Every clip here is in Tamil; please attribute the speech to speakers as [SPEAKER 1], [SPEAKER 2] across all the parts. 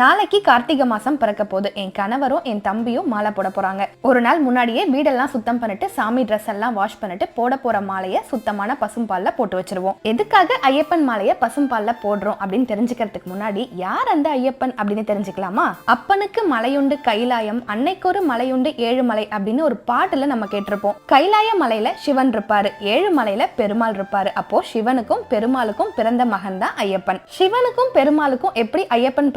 [SPEAKER 1] நாளைக்கு கார்த்திகை மாசம் பிறக்க போகுது. என் கணவரும் என் தம்பியும் மாலை போட போறாங்க. ஒரு நாள் முன்னாடியே வீடெல்லாம் சுத்தம் பண்ணிட்டு சாமி ட்ரெஸ் எல்லாம் வாஷ் பண்ணிட்டு போட போற மாலையை சுத்தமான பசும்பால்ல போட்டு வச்சிருவோம். எதுக்காக ஐயப்பன் மாலையை பசும்பால்ல போடுறோம் அப்படின்னு தெரிஞ்சுக்கிறதுக்கு முன்னாடி யார் அந்த ஐயப்பன் அப்படின்னு தெரிஞ்சுக்கலாமா? அப்பனுக்கு மலையுண்டு கைலாயம் அன்னைக்கு ஒரு மலையுண்டு ஏழுமலை அப்படின்னு ஒரு பாட்டுல நம்ம கேட்டிருப்போம். கைலாய மலையில சிவன் இருப்பாரு. ஏழுமலையில பெருமாள் இருப்பாரு. அப்போ சிவனுக்கும் பெருமாளுக்கும் பிறந்த மகன் தான் ஐயப்பன். சிவனுக்கும் பெருமாளுக்கும் எப்படி ஐயப்பன்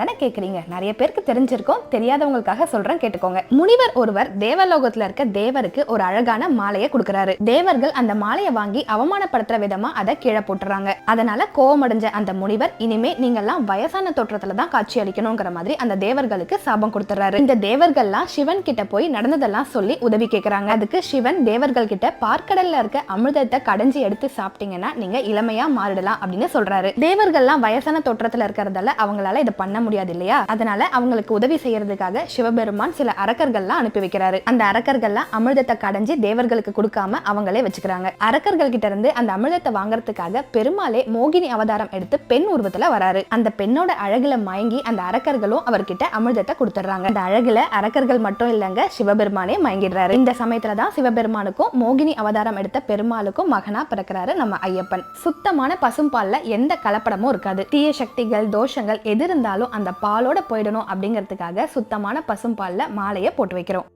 [SPEAKER 1] தானே கேக்குறீங்க? நிறைய பேருக்கு தெரிஞ்சிருக்கும். தெரியாதவங்களுக்காக சொல்றேன் கேட்டுக்கோங்க. முனிவர் ஒருவர் தேவலோகத்துல இருக்க தேவருக்கு ஒரு அழகான மாலையை கொடுக்கறாரு. தேவர்கள் அந்த மாலையை வாங்கி அவமானப்படுத்துற விதமா அதை கீழே போட்டுறாங்க. அதனால கோவமடைஞ்ச அந்த முனிவர் இனிமே நீங்கெல்லாம் வயசான தோற்றத்துல தான் காட்சி அளிக்கணுங்கிற மாதிரி அந்த தேவர்களுக்கு சாபம் கொடுத்துறாரு. இந்த தேவர்கள்லாம் சிவன் கிட்ட போய் நடந்ததெல்லாம் சொல்லி உதவி கேட்குறாங்க அதுக்கு சிவன் தேவர்கள் கிட்ட பார்க்கடல்ல இருக்க அமிர்தத்தை கடைஞ்சி எடுத்து சாப்பிட்டீங்கன்னா நீங்க இளமையா மாறிடலாம் அப்படின்னு சொல்றாரு. தேவர்கள்லாம் வயசான தோற்றத்துல இருக்கிறதால அவங்களால இதை பண்ண முடியாது இல்லையா அதனால அவங்களுக்கு உதவி செய்யறதுக்காக சிவபெருமான் சில அரக்கர்கள்லாம் அனுப்பி வைக்கிறாரு. அந்த அரக்கர்கள்லாம் அமிர்தத்தை கடைஞ்சி தேவர்களுக்கு கொடுக்காம அவங்களே வச்சுக்கிறாங்க. அரக்கர்கள் கிட்ட இருந்து அந்த அமிர்தத்தை வாங்குறதுக்காக பெருமாளே மோகினி அவதாரம் எடுத்து பெண் உருவத்துல வராரு. அந்த பெண்ணோட அழகுல மயங்கி அந்த அரக்கர்களும் அவர்கிட்ட அமிர்தத்தை கொடுத்துட்றாங்க. அந்த அழகுல அரக்கர்கள் மட்டும் இல்லைங்க சிவபெருமானே மயங்கிடுறாரு. இந்த சமயத்துல தான் சிவபெருமானுக்கும் மோகினி அவதாரம் எடுத்த பெருமாளுக்கும் மகனா பிறக்கிறாரு நம்ம ஐயப்பன். சுத்தமான பசும்பால்ல எந்த கலப்படமும் இருக்காது. தீய சக்திகள் தோஷங்கள் எது இருந்தாலும் அந்த பாலோட போயிடணும் அப்படிங்கிறதுக்காக சுத்தமான பசும்பாலில் மாலையை போட்டு வைக்கிறோம்.